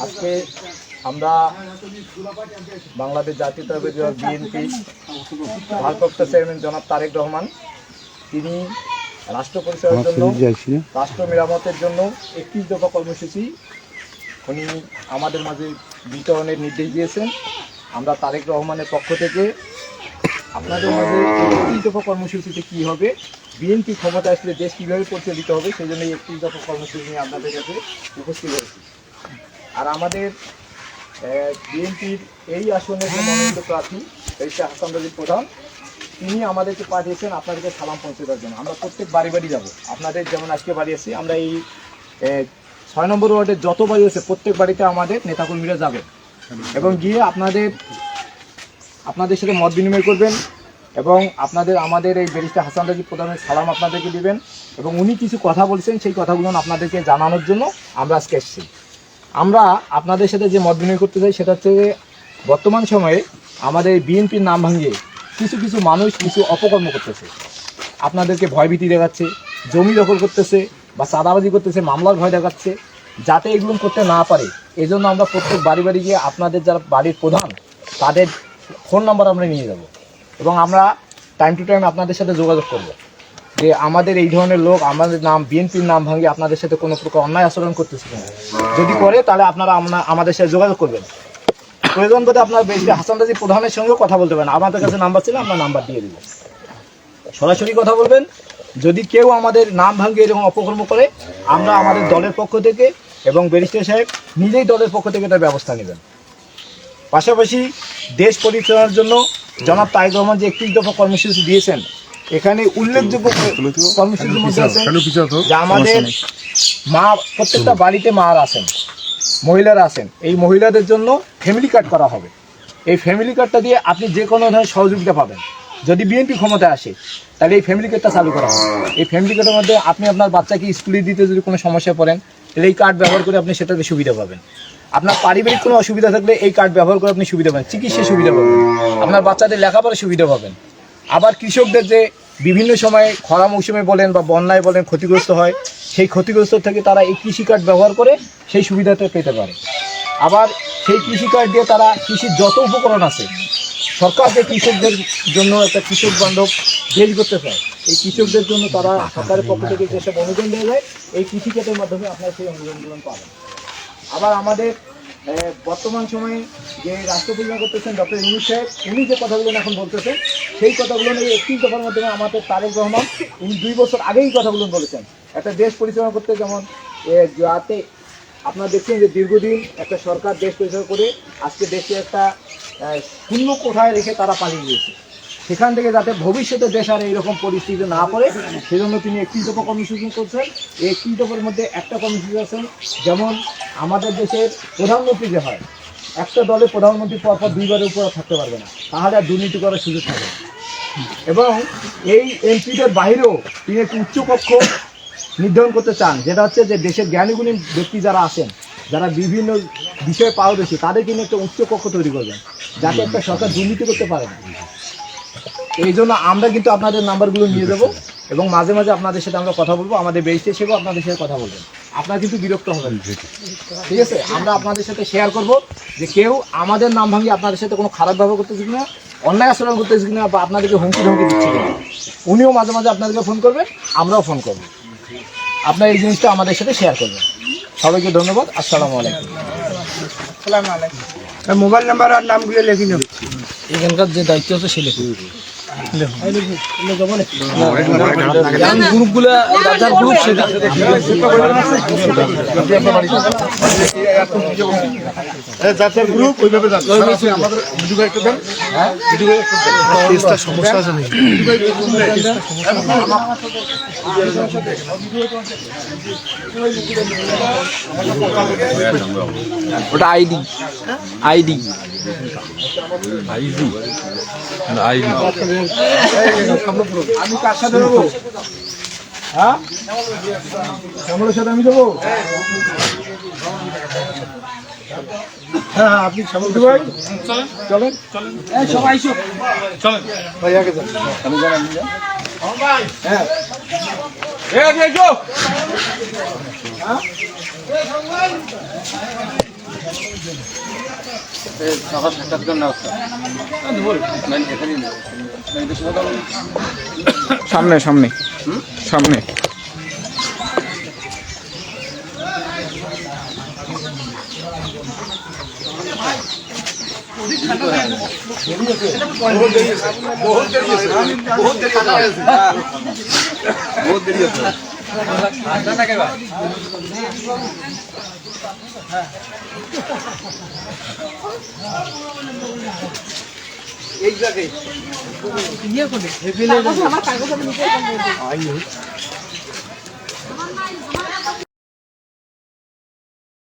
আজকে আমরা বাংলাদেশ জাতীয়তাবাদী দল বিএনপি ভারপ্রাপ্ত চেয়ারম্যান জনাব তারেক রহমান তিনি রাষ্ট্র পরিচালনার জন্য রাষ্ট্র মেরামতের জন্য একত্রিশ দফা কর্মসূচি উনি আমাদের মাঝে বিতরণের নির্দেশ দিয়েছেন। আমরা তারেক রহমানের পক্ষ থেকে আপনাদের মাঝে একত্রিশ দফা কর্মসূচিতে কী হবে বিএনপি ক্ষমতা আসলে দেশ কীভাবে পরিচালিত হবে সেই জন্য একত্রিশ দফা কর্মসূচি নিয়ে আপনাদের কাছে উপস্থিত হয়েছি। আর আমাদের বিএনপির এই আসনের যে মনোনীত প্রার্থী রেজিস্টার হাসান রাজিব প্রধান, তিনি আমাদেরকে পাঠিয়েছেন আপনাদেরকে সালাম পৌঁছে দেওয়ার জন্য। আমরা প্রত্যেক বাড়ি বাড়ি যাব। আপনাদের যেমন আজকে বাড়ি আছি, আমরা এই ছয় নম্বর ওয়ার্ডের যত বাড়ি আছে, প্রত্যেক বাড়িতে আমাদের নেতাকর্মীরা যাবে। এবং গিয়ে আপনাদের আপনাদের সাথে মত বিনিময় করবেন এবং আপনাদের, আমাদের এই ব্যারিস্টার হাসান রাজি প্রধানের সালাম আপনাদেরকে দিবেন এবং উনি কিছু কথা বলছেন, সেই কথাগুলো আপনাদেরকে জানানোর জন্য আমরা আজকে এসেছি। আমরা আপনাদের সাথে যে মত বিনিময় করতে চাই, সেটা হচ্ছে বর্তমান সময়ে আমাদের বিএনপির নাম ভাঙিয়ে কিছু কিছু মানুষ কিছু অপকর্ম করতেছে। আপনাদেরকে ভয়ভীতি দেখাচ্ছে, জমি দখল করতেছে বা চাঁদাবাজি করতেছে, মামলার ভয় দেখাচ্ছে, যাতে এগুলো করতে না পারে। এই জন্য আমরা প্রত্যেক বাড়ি বাড়ি গিয়ে আপনাদের যারা বাড়ির প্রধান, তাদের ফোন নাম্বার আমরা নিয়ে যাব। এবং আমরা টাইম টু টাইম আপনাদের সাথে যোগাযোগ করব। যে আমাদের এই ধরনের লোক, আমাদের নাম বিএনপির নাম ভাঙিয়ে আপনাদের সাথে কোনো প্রকার অন্যায় আচরণ করতেছে যদি করে, তাহলে আপনারা আমরা- আমাদের সাথে যোগাযোগ করবেন। প্রয়োজন বোধে আপনার বেশি হাসান রাজি প্রধানের সঙ্গেও কথা বলতে পারেন। আমাদের কাছে নাম্বার ছিল, আমরা নাম্বার দিয়ে দিব সরাসরি কথা বলবেন, যদি কেউ আমাদের নাম ভাঙিয়ে এরকম অপকর্ম করে, আমরা আমাদের দলের পক্ষ থেকে এবং ব্যারিস্টার সাহেব নিজেই দলের পক্ষ থেকে তার ব্যবস্থা নেবেন। পাশাপাশি দেশ পরিচালনার জন্য জনাব তাইক রহমান যে একত্রিশ দফা কর্মসূচি দিয়েছেন এখানে উল্লেখযোগ্য কর্মসূচির মধ্যে আছে। যে আমাদের মা প্রত্যেকটা বাড়িতে মার আছেন মহিলারা আছেন। এই মহিলাদের জন্য ফ্যামিলি কার্ড করা হবে। এই ফ্যামিলি কার্ডটা দিয়ে আপনি যে কোনো ধরনের সহযোগিতা পাবেন। যদি বিএনপি ক্ষমতায় আসে তাহলে এই ফ্যামিলি কার্ডটা চালু করা হবে। এই ফ্যামিলি কার্ডের মধ্যে আপনি আপনার বাচ্চাকে স্কুলে দিতে যদি কোনো সমস্যা পড়েন তাহলে এই কার্ড ব্যবহার করে আপনি সেটাতে সুবিধা পাবেন। আপনার পারিবারিক কোনো অসুবিধা থাকলে এই কার্ড ব্যবহার করে আপনি সুবিধা পাবেন চিকিৎসা সুবিধা পাবেন। আপনার বাচ্চাদের লেখাপড়ার সুবিধা পাবেন। আবার কৃষকদের যে বিভিন্ন সময়ে খরা মৌসুমে বলেন বা বন্যায় বলেন ক্ষতিগ্রস্ত হয়, সেই ক্ষতিগ্রস্ত থেকে তারা এই কৃষি কার্ড ব্যবহার করে সেই সুবিধাটা পেতে পারে। আবার সেই কৃষি কার্ড দিয়ে তারা কৃষির যত উপকরণ আছে, সরকার যে কৃষকদের জন্য একটা কৃষক বান্ধব দেশ করতে চায়, এই কৃষকদের জন্য তারা সরকারের পক্ষ থেকে যেসব অনুদান দেওয়া যায়, এই কৃষি খাতের মাধ্যমে আপনারা সেই অনুদানগুলো পাবেন। আবার আমাদের বর্তমান সময়ে যে রাষ্ট্র পরিচালনা করতেছেন ডক্টর ইউনুস সাহেব, উনি যে কথাগুলো এখন বলতেছেন, সেই কথাগুলো নিয়ে একটি দফার মাধ্যমে আমাদের তারেক রহমান, উনি দুই বছর আগেই কথাগুলো বলেছেন। একটা দেশ পরিচালনা করতে যেমন যাতে আপনারা দেখছেন যে দীর্ঘদিন একটা সরকার দেশ পরিচালনা করে আজকে দেশে একটা শূন্য কোঠায় রেখে তারা পালিয়ে গিয়েছে। সেখান থেকে যাতে ভবিষ্যতে দেশ আর এইরকম পরিস্থিতি না পড়ে, সেজন্য তিনি একটি দফা কর্মসূচি করছেন। এই একটি দফার মধ্যে একটা কর্মসূচি আছেন যেমন আমাদের দেশের প্রধানমন্ত্রী যে হয়, একটা দলে প্রধানমন্ত্রী পরপর দুইবারের উপরে থাকতে পারবে না। তাহলে আর দুর্নীতি করার সুযোগ থাকবে এবং এই এমপিদের বাইরেও তিনি একটি উচ্চকক্ষ নির্ধারণ করতে চান, যেটা হচ্ছে যে দেশের জ্ঞানীগুণী ব্যক্তি যারা আছেন, যারা বিভিন্ন বিষয়ে পারদর্শী তাদের নিয়ে একটা উচ্চকক্ষ তৈরি করবেন, যাতে একটা সরকার দুর্নীতি করতে পারে এই জন্য আমরা কিন্তু আপনাদের নাম্বারগুলো নিয়ে দেবো এবং মাঝে মাঝে আপনাদের সাথে আমরা কথা বলব, আমাদের বেস্ট হিসেবেও আপনাদের সাথে কথা বলবেন। আপনারা কিন্তু বিরক্ত হবেন ঠিক আছে? আমরা আপনাদের সাথে শেয়ার করব যে কেউ আমাদের নাম ভাঙিয়ে আপনাদের সাথে কোনো খারাপ ব্যবহার করতেছে কিনা অন্যায় আচরণ করতেছে কিনা বা আপনাদেরকে হুমকি ধমকি দিচ্ছে কিনা উনিও মাঝে মাঝে আপনাদেরকে ফোন করবেন আমরাও ফোন করব। আপনার এই জিনিসটা আমাদের সাথে শেয়ার করবেন। সবাইকে ধন্যবাদ। আসসালামু আলাইকুম। আসসালামু আলাইকুম। মোবাইল নাম্বার আর নামগুলো লিখে নেব এখানকার যে দায়িত্ব আছে সে লিখুন গ্রুপগুলো নাকি ওটা আইডি আইডি আমি কার সাথে দেবো? হ্যাঁ? শ্যামলের সাথে আমি দেবো? হ্যাঁ আপনি শ্যামল ভাই? চলেন। চলেন সবাই চলেন ভাই, আগে যান। আমি যান হ্যাঁ? সকাল সাতটার জন্য সামনে সামনে। সামনে। বহুত দেরি আছে বহুত দেরি আছে এই জায়গায় ইয়ে আমার কাগজ আমি নিতে